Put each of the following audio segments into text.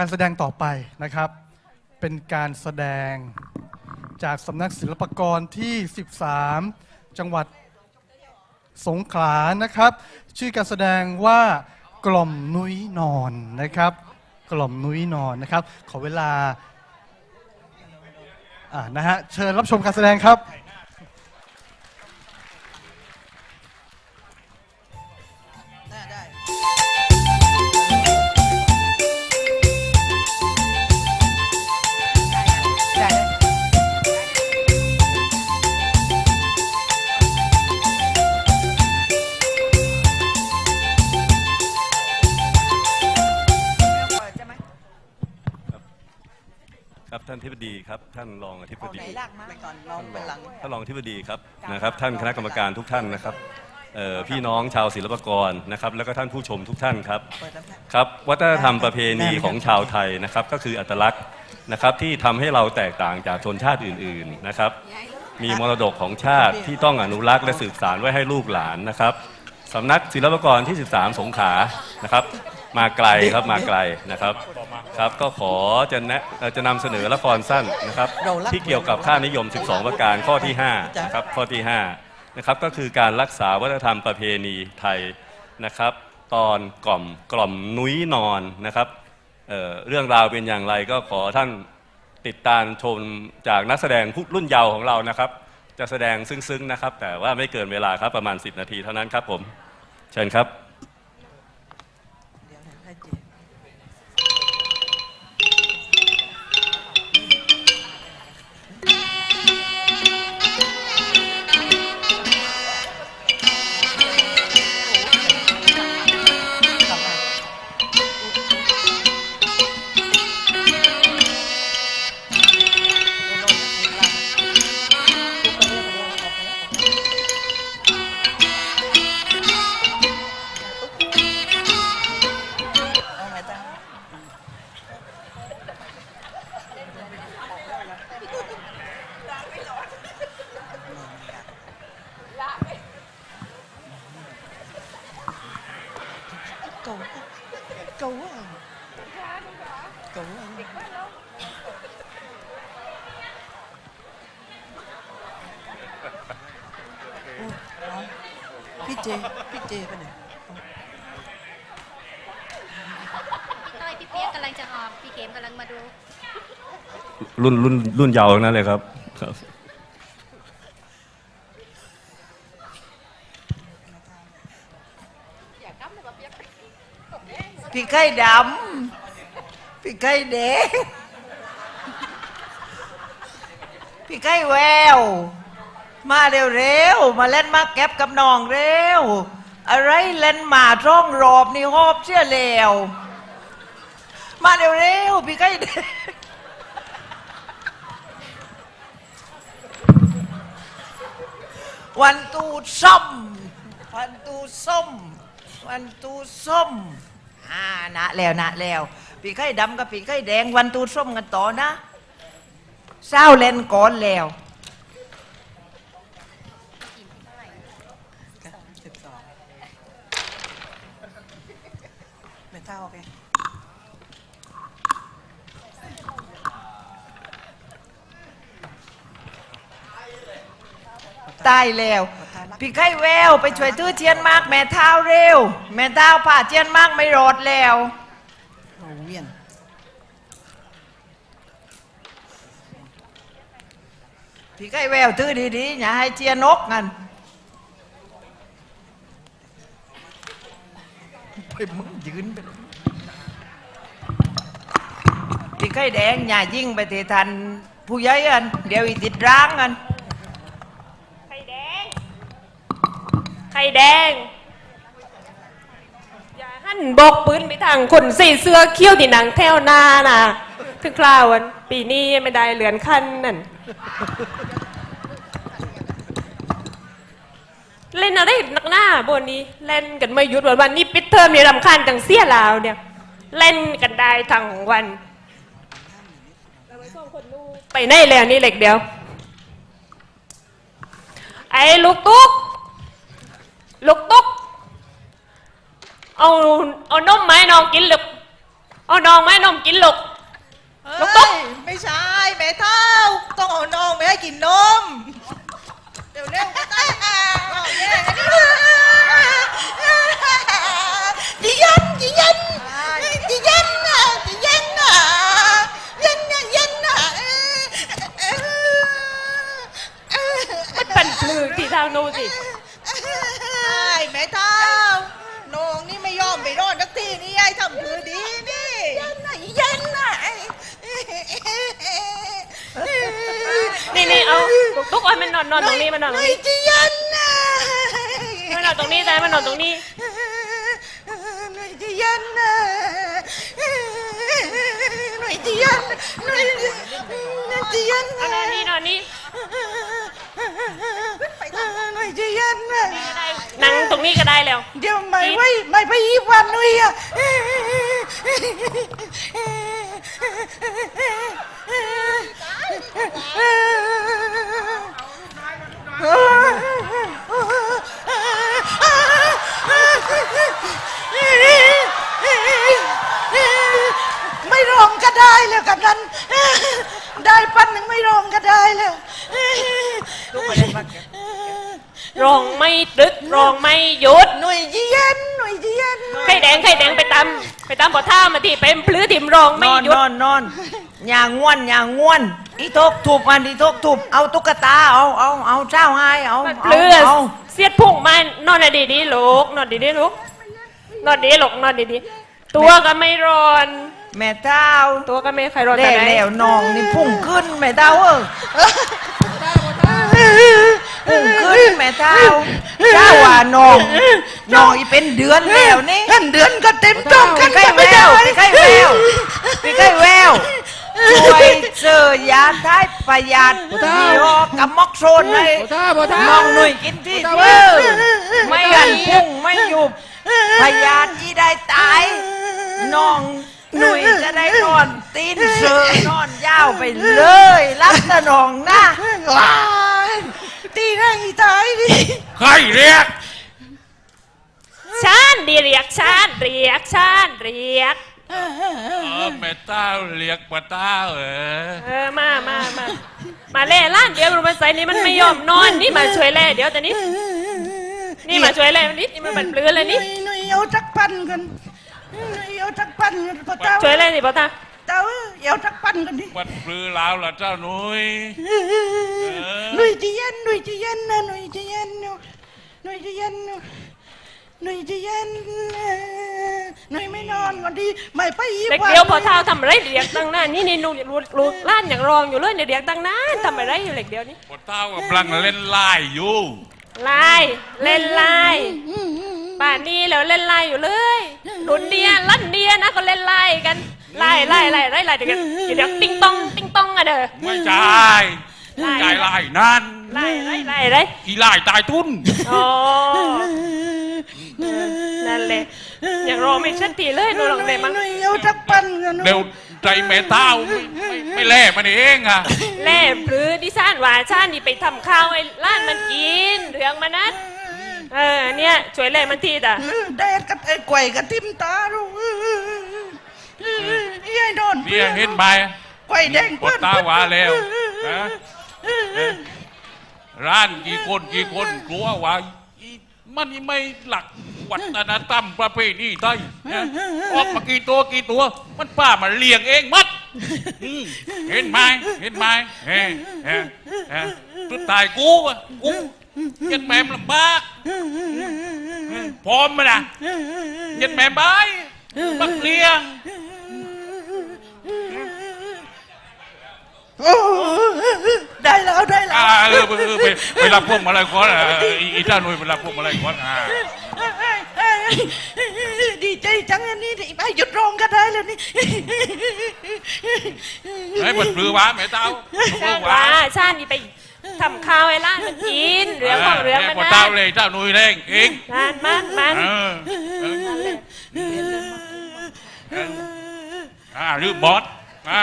การแสดงต่อไปนะครับ เป็นการแสดงจากสำนักศิลปากรที่ 13 จังหวัดสงขลานะครับ ชื่อการแสดงว่ากล่อมนุ้ยนอนนะครับ กล่อมนุ้ยนอนนะครับ ขอเวลาอ่านะฮะเชิญรับชมการแสดงครับ ครับท่านทิบดีครับท่านรองอธิบเอาดีไหนลากมาไปก่อนน้องไปหลัง ท่านรองอธิบดีครับนะครับ ท่านคณะกรรมการทุกท่านนะครับเอ่อพี่น้องชาวศิลปากรนะครับ แล้วก็ท่านผู้ชมทุกท่านครับเปิดแล้วค่ะครับ วัฒนธรรมประเพณีของชาวไทยนะครับ ก็คืออัตลักษณ์นะครับที่ทำให้เราแตกต่างจากชนชาติอื่นๆนะครับ มีมรดกของชาติที่ต้องอนุรักษ์และสืบสานไว้ให้ลูกหลานนะครับสำนักศิลปากรที่ 13 สงขลานะครับ มาไกลครับมาไกลนะครับครับ ก็ขอจะแนะเอ่อจะนำเสนอละครสั้นนะครับ ที่เกี่ยวกับค่านิยม 12 ประการข้อที่5นะครับข้อที่5นะครับก็คือการรักษาวัฒนธรรมประเพณีไทยนะครับ ตอนกล่อมกล่อมนุ้ยนอนนะครับเอ่อเรื่องราวเป็นอย่างไรก็ขอท่านติดตามชมจากนักแสดงผู้รุ่นเยาว์ของเรานะครับ จะแสดงซึ้งๆนะครับ แต่ว่าไม่เกินเวลาครับประมาณ 10 นาทีเท่านั้นครับผม เชิญครับ เจพี่เจไปไหนพี่ต้อยพี่เปียกกำลังจะออกพี่เข็มกำลังมาดู รุ่นรุ่นรุ่นเยาว์ทั้งนั้นเลยครับครับ พี่ไข่ดำ พี่ไข่แดง พี่ไข่แวว มาเร็วๆ มาเล่นมาแก็บกับน้องเร็ว อะไรเล่นมาท่องรอบนี่หอบเชื่อแล้วมาเร็วๆ พี่ไข่แดงวันตูส้ม วันตูส้ม วันตูส้มอ่านะแล้วนะแล้วปีไข่ดำกับปีไข่แดงวันตูส้มกันต่อนะเศร้าเล่นก่อนแล้วสิบสองไม่เท่าโอเค ตายแล้ว พี่ไข่แววไปช่วยตื้อเทียนมากแม่เท้าเร็ว แม่เท้าผ่าเทียนมากไม่รอดแล้วโอ้เวียนพี่ไข่แววตื้อดีๆอย่าให้เทียนนกงันไปมึงยืนไปเลยพี่ไข่แดงอย่ายิ่งไปเททันผู้ใหญ่อันเดี๋ยวอีติดร้างอัน ไข่แดง ไข่แดง อย่าหันบอกปืนไปทางคนใส่เสื้อเขี้ยวที่หนังแถวหน้าน่ะ ถึงคราววันปีนี้ไม่ได้เหลือนขั้นนั่น เล่นอะไรนักหน้าบนนี้ เล่นกันไม่หยุดวันวันนี้ปิดเทอมนี่รำคาญจังเสียลาวเนี่ย เล่นกันได้ทั้งวันไปไหนแล้วนี่เหล็กเดียว ไอ้ลูกตุ๊ก ลูกตุ๊ก เอาเอานมไมาให้น้องกินหรือเอาน้องไหมนมกินลูก ลูกตุ๊กเอ้ยไม่ใช่แม่เท่า ต้องเอาน้องไปให้กินนมเร็วเร็วๆก็ได้น้องแย่งอันนี้จียันจียันจียันนะจียันนะยันนะยันนะเออเออ มันเป็นพลือที่ทางนู้นสิ ไอ้แม่เท่าน้องนี่ไม่ยอมไป รอดนักทีนี่ไอ้ทำคือดีนี่เยันน่ะยันนะนี่นี่เอาลูกตุ๊กเอาให้มันนอนนอนตรงนี้มันนอนตรงนี้จียันน่ะมันนอนตรงนี้แต่มันนอนตรงนี้หน่อยจียันนะหน่อยจียันหน่อยจียันอนอนนี่นอนนี่หน่อยจียันนะ นั่งตรงนี้ก็ได้แล้ว เดี๋ยวไม่ไว้ไม่ไปอีวันหน่อยอะไม่ร้องก็ได้แล้วกับนั้น ได้ปันหนึ่งไม่ร้องก็ได้แล้ว รองไม่ดึกรองไม่หยุดหน่วยเย็นหน่วยเย็นไข่แดงไข่แดงไปตำไปตำบ่อท่ามาที่เป็นพลื้ถิ่มรองไม่นอนหยุดนอนนอนอย่างง่วนอย่างง่วนอีทกถูบมันอีทกถูบเอาตุ๊กตาเอาเอาเอาเจ้าให้เอามันเอาเปลือเอาเสียดพุ่งมันนอนดีดีๆลูกนอนดีดีๆลูกนอนดีลูกนอนดีดีๆตัวก็ไม่ร้อนแม่เท้าตัวก็ไม่ใครร้อนแล้แต่วไหนแล้วน้องนี่พุ่งขึ้นแม่เท้าเออ พุ่งขึ้นแม่เท้าเจ้าว่าน้องน้องอีเป็นเดือนแล้วนี่เดือนก็เต็มต้องพี่ไก่แววพี่ไก่แววพี่ไก่แววช่วยเจอยาท้ายประหยัดยี่ห้อกับมอกโซนให้น้องหนุ่ยกินที่เด้อไม่หันพุ่งไม่หยุบพยาธิที่ได้ตายน้อง หนุ่ยจะได้นอนตีนเสือนอนยาวไปเลยรับตะนองนะตีได้ตายดิใครเรียกชานดีเรียกชานเรียกชานเรียก เออแม่เต้าเรียกป้าเต้าเออเออมามามามาเล่ล้านเดี๋ยวมันใส่นี่มันไม่ยอมนอนนี่มาช่วยแล่เดี๋ยวแต่นี้ นี่มาช่วยแล่มันนิดนี่มันเป็นเปลือเลยนี่หนุ่ยเอาจักปันกันหนุ่ย เอาจักปันกันพ่อเต้าช่วยแล่สิพ่อตาเต้าเอาจักปันกันดิวัดปลือลาวล่ะเจ้าหนุยหนุ่ยจะเย็นหนุ่ยจะเย็นนะหนุ่ยจะเย็นนะหนุ่ยจะเย็นนะหนุ่ยจะเย็นนะหนุ่ยไม่นอนก่อนดีไม่ไปอีกเด็กวัน เดียวพอเท้าทำอะไรเรียกตั้งนานนี่นี่นูลูลูล้านอย่างรองอยู่เลยเนี่ยเรียกตั้งนานทำอะไรอยู่เด็กเดียวนี่ป้าเต้ากำลังเล่นไล่อยู่ ไล่เล่นไล่ ป่านนี้แล้วเล่นไล่อยู่เลยรุ่นเดียลั่นเดียนะก็เล่นไล่กันไล่ไล่ไล่ไล่ไล่เดี๋ยวเดี๋ยวติ้งต้องติ้งต้องอะเด้อไม่ใช่ใจไล่นั่นไล่ไล่ไล่ไล่อีไล่ตายทุนอ๋อนั่นแหละอย่างรอไม่ชัดทีเลยดูลองเลยมั้งหนุ่ยเอาจักปันกันเร็วใจแม่เต้าไม่ไม่ไม่แล่มันเองอะแล่หรือดิซ่านว่าชาตินี่ไปทำข้าวไอ้ล้านมันกินเรื่องมันนัด เออเนี่ยช่วยแล่มันทีจ้ะแดดกับไอ้ไก่กับทิมตาลูกยายนอนเนี่ยเห็นไหมไก่แดงป้าเต้าว่าแล้วนะร้านกี่คนกี่คนกลัวว่าอีมันนี่ไม่หลักวัฒนธรรมประเพณีไทยนะออกมากี่ตัวกี่ตัว มันป้ามันเลี้ยงเองมัดอืมเห็นไหมเห็นไหมเฮ้เฮ้เฮ้สุดท้ายกูอะกูยันแม่มลำบากพร้อมไหมนะยันแม่บายบักเลี้ยงได้แล้วได้แล้อ่าวเออเออเออไปไปรับพวกมาลัยก่อนอะอีอีเจ้าหนุ่ยไปรับพวกมาลัยก่อนอ่าดีใจจังอันนี้ไอ้หยุดร้องก็ได้แล้วนี่ให้บดปลือวะแม่เต้าปลืชาอติวะว่าชาตินี่ไป ทำข้าวไอ้ล้านมันกินเรื่องของเรื่องมันแม่นัเต้าดเลยเจ้าหนุ่ยเร่งเองมันมันมันเออเออเอออ่าหรือบอสอ่า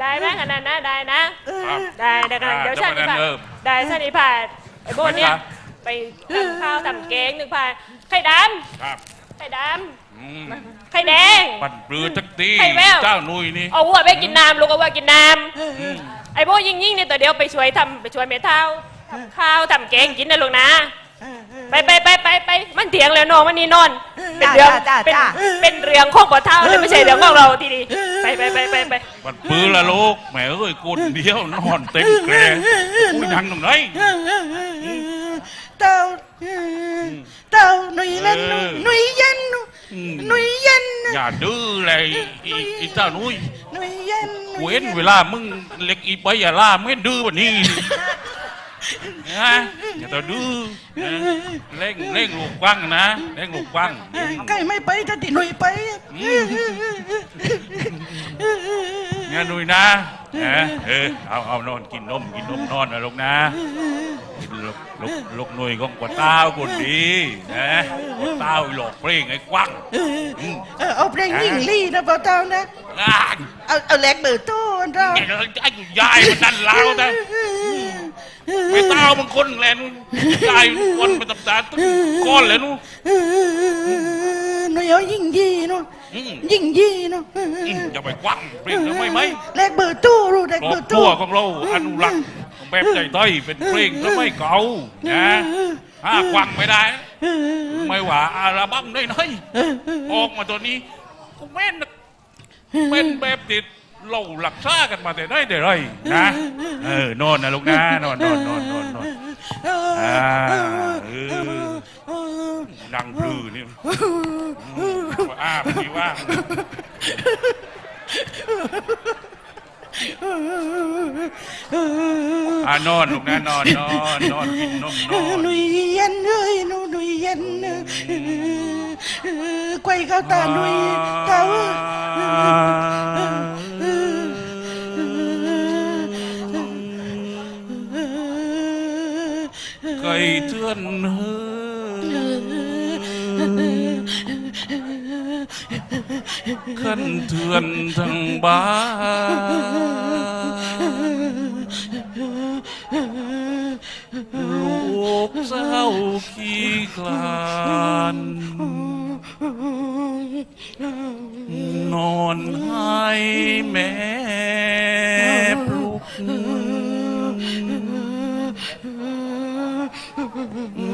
ได้ไหมขนาดนั้นได้นะครับได้ได้ขนาดเดี๋ยวชาตินี่ผ่านเออได้ชาตินี่ผ่านไอ้โบนเนี่ยครับไปทำข้าวทำแกงหนึ่งผ่านไข่ดครับไข่ดอืมำ ไข่แดง ปั่นเปลือจักตีไข่แววเจ้าหนุ่ยนี่เอาวัวไปกินน้ำลูกเอาวัวกินน้อืมำไอ้โบยิงยิงเนี่ยตัวเดียวไปช่วยทำไปช่วยเมเท้าทำข้าวทำแกงกินนะลูกนะ ไปไปไปไปไปมันเถียงแล้วน้องมันนี่นอน เป็นเรื่องจ้าจ้าเป็นจ้า เป็นเรื่องของปอเท้าเลยไม่ใช่เรื่องของเราทีดีไปไปไปไปไปปั่นเปลือละลูกแหมเอ้ยคนเดียวนอนเต็มแกรคุยดังตรงไหน เต้าเต้าหนุ่ยเล่นหนุ่ยเย็นอืม หนุ่ยเย็นอย่าดื้อเลยอีอีเจ้าหนุ่ยหนุ่ยเย็นเว้นเวลามึงเล็กอีไปอย่าล่าไม่ดื้อแบบนี้นะอย่าตัวดื้อนะเร่งเร่งลูกกว้างนะเร่งลูกกว้าง ใกล้ไม่ไปถ้าติหนุ่ยไปเนี่ยหนุ่ยนะนะเออเอาเอานอนกินนมกินนมนอนนะลูกนะกินลูกลูกลูกหนุ่ยของกว่าเต้าคนดีนะกว่าเต้าหลอกเพลงไอ้กว้างอืมเออเอาเพลงยิ่งลี่นะเปล่าเต้านะอ่าเอาเอาแหลกเบอร์โต้อันเราไอ้ไอ้ยายมันนั่นเล้าแต่ไม่เต้ามันคนแลนูยายคนเป็นตับตาตุ้ก้อนเลยนูหนุ่ ยเอายิ่งยี่นู่นอืม ยิ่งยี่นู่นอืมอย่าไปกว้างเปลี่ยนทำไมไหมแหลกเบอร์โต้รู้แหลกครอเบบอร์ครัโต้วของเราอนุรักษ์ของแบบใจต้อยเป็นเพลงทำไมเก่านะถ้ากว้างไม่ได้ ไม่ว่าอัลบั้มได้ไหนออกมาตัวนี้ก็แม่นนะเป็นแบบติดเราหลักซ่ากันมาแต่ได้แต่ไรนะเออนอนนะลูกนะนอนนอนนอนนอนนอน อ่าเออ ดังพลือนี่อ้าพี่ว่างอ่านอนลูกนะนอนนอนนอนกินนมนอนหนุ่ยเย็นเอ้ยหนูหนุ่ยเย็นไกวเข้าตาหนุ่ยเต้าไก่เทือนเฮ้ ขันเทือนทั้งบ้านลูกเศร้าขี้คลานนอนให้แม่ปลุก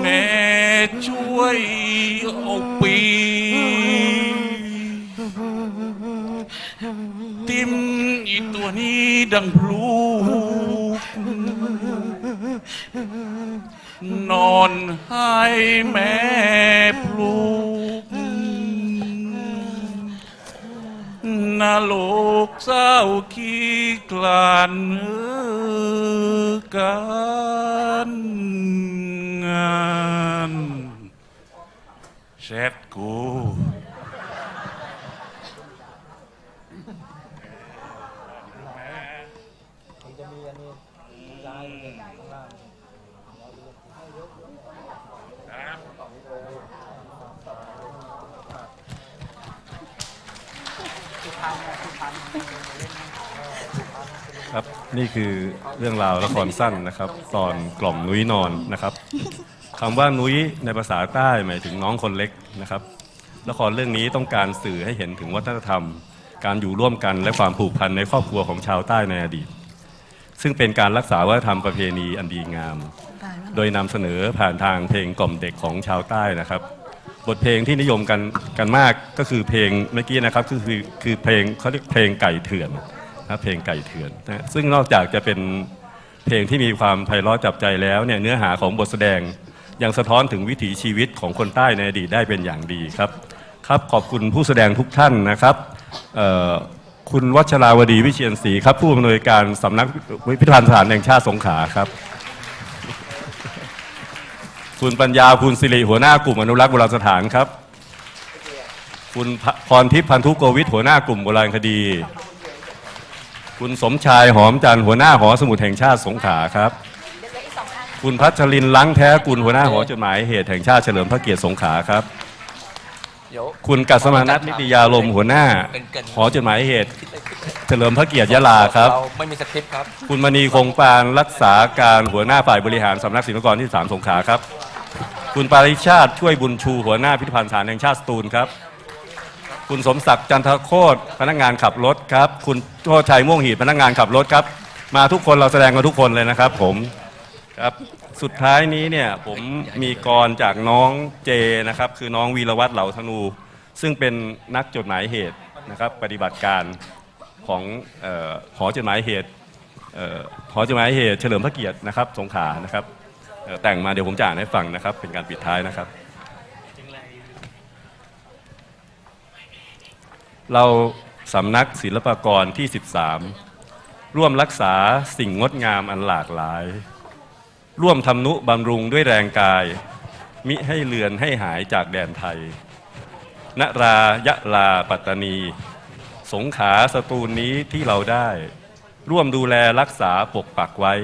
แม่ช่วย เอาปีติมอีตัวนี้ดังพลูกนอนให้แม่ปลูกนาโลกเศร้าขี้กลาน เนื้อกันงานเช็ดกูครับนี่คือเรื่องราวละครสั้นนะครับ ตอนกล่อมนุ้ยนอนนะครับ คำว่านุ้ยในภาษาใต้หมายถึงน้องคนเล็กนะครับ ละครเรื่องนี้ต้องการสื่อให้เห็นถึงวัฒนธรรม การอยู่ร่วมกันและความผูกพันในครอบครัวของชาวใต้ในอดีต ซึ่งเป็นการรักษาวัฒนธรรมประเพณีอันดีงาม โดยนำเสนอผ่านทางเพลงกล่อมเด็กของชาวใต้นะครับ บทเพลงที่นิยมกันกันมากก็คือเพลงเมื่อกี้นะครับก็คือคือเพลงเขาเรียกเพลงไก่เถื่อนนะเพลงไก่เถื่อนนะซึ่งนอกจากจะเป็นเพลงที่มีความไพเราะจับใจแล้วเนี่ยเนื้อหาของบทแสดง ยังสะท้อนถึงวิถีชีวิตของคนใต้ในอดีตได้เป็นอย่างดีครับ ครับขอบคุณผู้แสดงทุกท่านนะครับคุณวัชราวดีวิเชียนศรีครับ ผู้อำนวยการสำนักพิพิธภัณฑ์สถานแห่งชาติสงขลาครับ คุณปัญญาภูลสิริหัวหน้ากลุ่มอนุรักษ์โบราณสถานครับ คุณพพรทิพย์พันธุโกวิทหัวหน้ากลุ่มโบราณคดี คุณสมชายหอมจันทร์หัวหน้าหอสมุดแห่งชาติสงขลาครับ คุณพัชรินทร์ลังแท้กุลหัวหน้าหอจดหมายเหตุแห่งชาติเฉลิมพระเกียรติสงขลาครับ เดี๋ยวคุณกัสมานัทนิตยาลมหัวหน้าเป็นเกริ่นหอจดหมายเหตุ เฉลิมพระเกียรติยะลาครับเราไม่มีสคริปต์ครับ คุณมณีคงปานรักษาการหัวหน้าฝ่ายบริหารสำนักศิลปากรที่สามสงขลาครับ คุณปาริชาติช่วยบุญชูหัวหน้าพิพิธภัณฑ์สถานแห่งชาติสตูลครับ คุณสมศักดิ์จันทโคตรพนักงานขับรถครับ คุณโชติชัยม่วงหีดพนักงานขับรถครับ มาทุกคนเราแสดงมาทุกคนเลยนะครับ ผม ครับสุดท้ายนี้เนี่ยผมมีกรจากน้องเจนะครับ คือน้องวีรวัตรเหลาธนู ซึ่งเป็นนักจดหมายเหตุนะครับ ปฏิบัติการของเออหอจดหมายเหตุเอ่อหอจดหมายเหตุเฉลิมพระเกียรตินะครับ สงขลานะครับเอ่อแต่งมาเดี๋ยวผมจะอ่านให้ฟังนะครับ เป็นการปิดท้ายนะครับ เราสำนักศิลปากรที่ 13 ร่วมรักษาสิ่งงดงามอันหลากหลาย ร่วมทำนุบำรุงด้วยแรงกาย มิให้เลือนให้หายจากแดนไทย นรายะลาปัตตานี สงขาสตูลนี้ที่เราได้ ร่วมดูแลรักษาปกปักไว้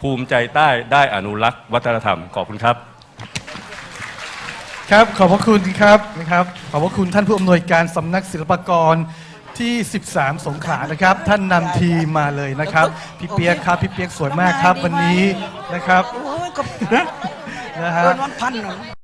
ภูมิใจใต้ได้อนุรักษ์วัฒนธรรม ขอบคุณครับ ครับขอบพระคุณครับนะครับขอบพระคุณท่านผู้อำนวยการสำนักศิลปากร ที่ 13 สงขลานะครับ ท่านนำทีมมาเลยนะครับ พี่เปียกครับ พี่เปียกสวยมากครับวันนี้นะครับโอ้ยก็นะฮะเกินวันพันหนึ่ง